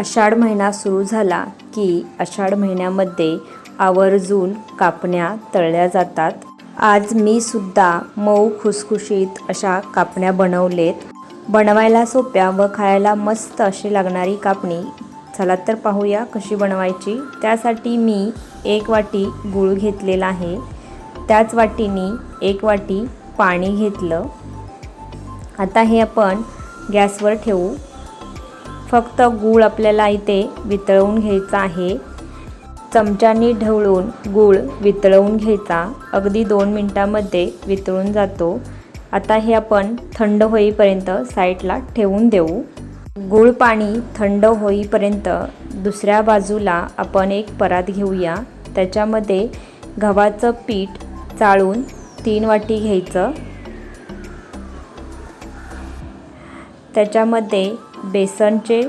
आषाढ महिना सुरू झाला की आषाढ महिन्यामध्ये आवर्जून कापण्या तळल्या जातात. आज मी सुद्धा मऊ खुसखुशीत अशा कापण्या बनवलेत. बनवायला सोप्या व खायला मस्त अशी लागणारी कापणी. चला तर पाहूया कशी बनवायची. त्यासाठी मी एक वाटी गूळ घेतलेला आहे. त्याच वाटीनी एक वाटी पाणी घेतलं. आता हे आपण गॅसवर ठेवू. फक्त गूळ आपल्याला इथे वितळवून घ्यायचा आहे. चमच्यानी ढवळून गूळ वितळवून घ्यायचा. अगदी दोन मिनटामध्ये वितळून जातो. आता हे आपण थंड होईपर्यंत साईडला ठेवून देऊ. गूळ पाणी थंड होईपर्यंत दुसऱ्या बाजूला आपण एक परात घेऊया. त्याच्यामध्ये गव्हाचं पीठ चाळून तीन वाटी घ्यायचं. त्याच्यामध्ये बेसनचे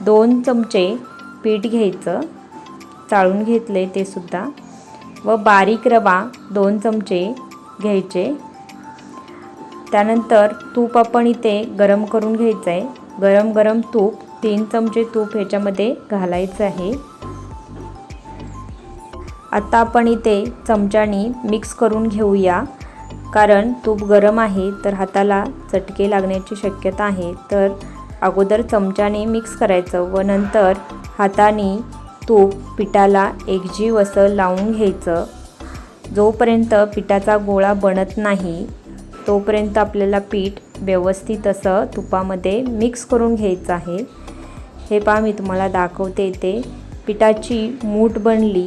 दोन चमचे पीठ घ्यायचं चाळून घेतले ते सुद्धा. व बारीक रवा दोन चमचे घ्यायचे. त्यानंतर तूप आपण इथे गरम करून घ्यायचं आहे गरम गरम तूप तीन चमचे तूप ह्याच्यामध्ये घालायचं आहे. आता आपण इथे चमच्यानी मिक्स करून घेऊया. कारण तूप गरम आहे तर हाताला चटके लागण्याची शक्यता आहे. तर अगोदर चमच्याने मिक्स करायचं व नंतर हाताने तूप पिठाला एकजीव असं लावून घ्यायचं. जोपर्यंत पिठाचा गोळा बनत नाही तोपर्यंत आपल्याला पीठ व्यवस्थित असं तुपामध्ये मिक्स करून घ्यायचं आहे. हे पहा मी तुम्हाला दाखवते ते पिठाची मूठ बनली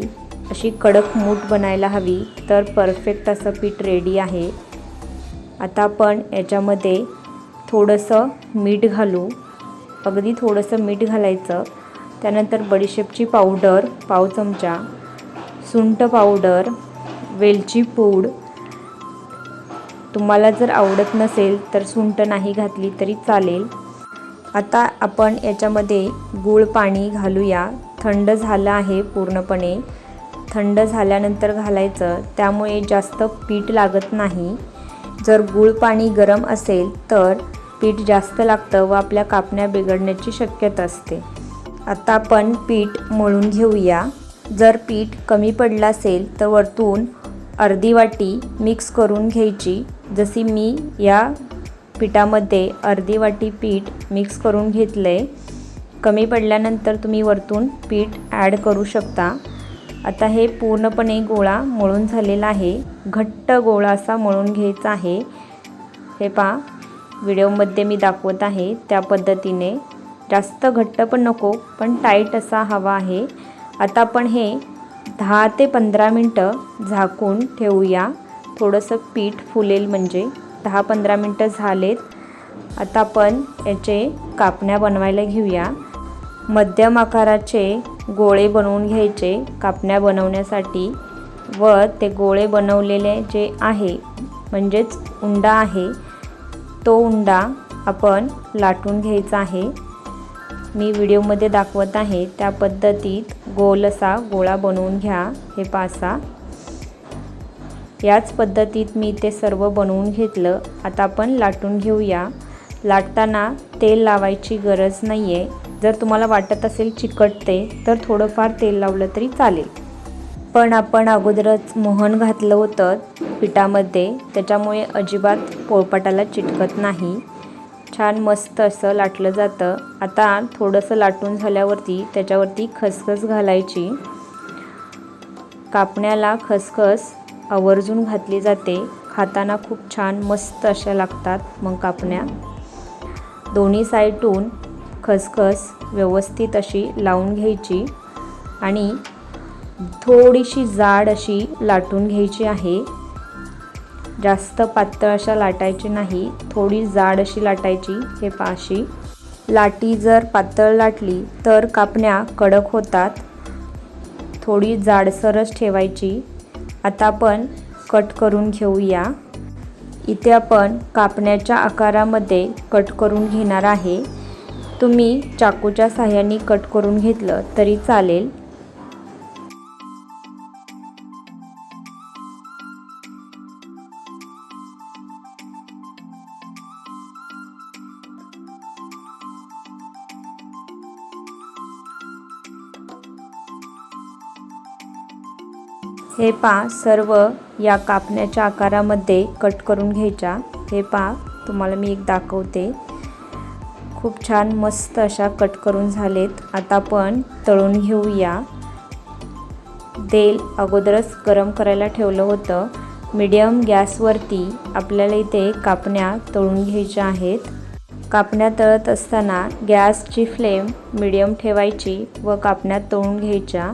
अशी कडक मूठ बनायला हवी तर परफेक्ट असं पीठ रेडी आहे. आता आपण याच्यामध्ये थोडंसं मीठ घालू. अगदी थोडंसं मीठ घालायचं. त्यानंतर बडीशेपची पावडर पाव चमचा सुंठ पावडर वेलची पूड. तुम्हाला जर आवडत नसेल तर सुंठ नाही घातली तरी चालेल. आता आपण याच्यामध्ये गूळ पाणी घालूया. थंड झालं आहे पूर्णपणे. थंड झाल्यानंतर घालायचं. त्यामुळे जास्त पीठ लागत नाही. जर गूळ पाणी गरम असेल तर पीठ जास्त लागतं व आपल्या कापण्या बिघडण्याची शक्यता असते. आता आपण पीठ मळून घेऊया. जर पीठ कमी पडलं असेल तर वरतून अर्धी वाटी मिक्स करून घ्यायची. जशी मी या पिठामध्ये अर्धी वाटी पीठ मिक्स करून घेतलं आहे कमी पडल्यानंतर तुम्ही वरतून पीठ ॲड करू शकता. आता हे पूर्णपणे गोळा मळून झालेला आहे. घट्ट गोळा असा मळून घ्यायचा आहे. हे पहा. व्हिडिओमध्ये मी दाखवत आहे त्या पद्धतीने. जास्त घट्ट पण नको पण टाईट असा हवा आहे. आता आपण हे दहा ते पंधरा मिनटं झाकून ठेवूया. थोडंसं पीठ फुलेल म्हणजे. दहा पंधरा मिनटं झालेत. आता आपण याचे कापण्या बनवायला घेऊया. मध्यम आकाराचे गोळे बनवून घ्यायचे कापण्या बनवण्यासाठी. व ते गोळे बनवलेले जे आहे म्हणजेच उंडा आहे तो उंडा आपण लाटून घ्यायचा आहे. मी व्हिडिओमध्ये दाखवत आहे त्या पद्धतीत गोल असा गोळा बनवून घ्या हे पासा. याच पद्धतीत मी ते सर्व बनवून घेतलं. आता आपण लाटून घेऊया. लाटताना तेल लावायची गरज नाही आहे जर तुम्हाला वाटत असेल चिकटते तर थोडंफार तेल लावलं तरी चालेल. पण आपण अगोदरच मोहन घातलं होतं. पिठामध्ये. त्याच्यामुळे अजिबात पोळपाटाला चिटकत नाही. छान मस्त असं लाटलं जातं. आता थोडंसं लाटून झाल्यावरती त्याच्यावरती खसखस घालायची. कापण्याला खसखस आवर्जून घातली जाते. खाताना खूप छान मस्त अशा लागतात मग कापण्या. दोन्ही साईडून खसखस व्यवस्थित अशी लावून घ्यायची आणि थोडीशी जाड अशी लाटून घ्यायची आहे. जास्त पातळ अशा लाटायची नाही थोडी जाड अशी लाटायची हे पाशी लाटी जर पातळ लाटली तर कापण्या कडक होतात. थोडी जाडसरच ठेवायची. आता आपण कट करून घेऊया. इथे आपण कापण्याच्या आकारामध्ये कट करून घेणार आहे. तुम्ही चाकूच्या साह्याने कट करून घेतलं तरी चालेल. हे पा सर्व या कापण्याच्या आकारामध्ये कट करून घ्यायच्या. हे पा तुम्हाला मी एक दाखवते. खूप छान मस्त अशा कट करून झालेत. आता आपण तळून घेऊया. तेल अगोदरच गरम करायला ठेवलं होतं. मीडियम गॅसवरती आपल्याला इथे कापण्या तळून घ्यायच्या आहेत. कापण्या तळत असताना गॅसची फ्लेम मीडियम ठेवायची व कापण्या तळून घ्यायच्या.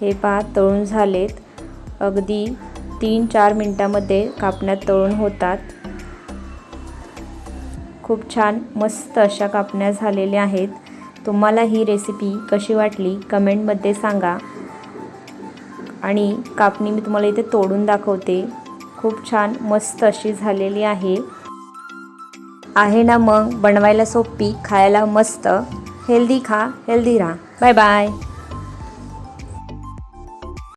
हे पहा तळून झालेत. अगदी तीन चार मिनटामध्ये कापण्यात तळून होतात. खूप छान मस्त अशा कापण्या झालेल्या आहेत. तुम्हाला ही रेसिपी कशी वाटली कमेंटमध्ये सांगा. आणि कापणी मी तुम्हाला इथे तोडून दाखवते. खूप छान मस्त अशी झालेली आहे. आहे ना मग बनवायला सोपी खायला मस्त. हेल्दी खा हेल्दी राहा. Bye bye.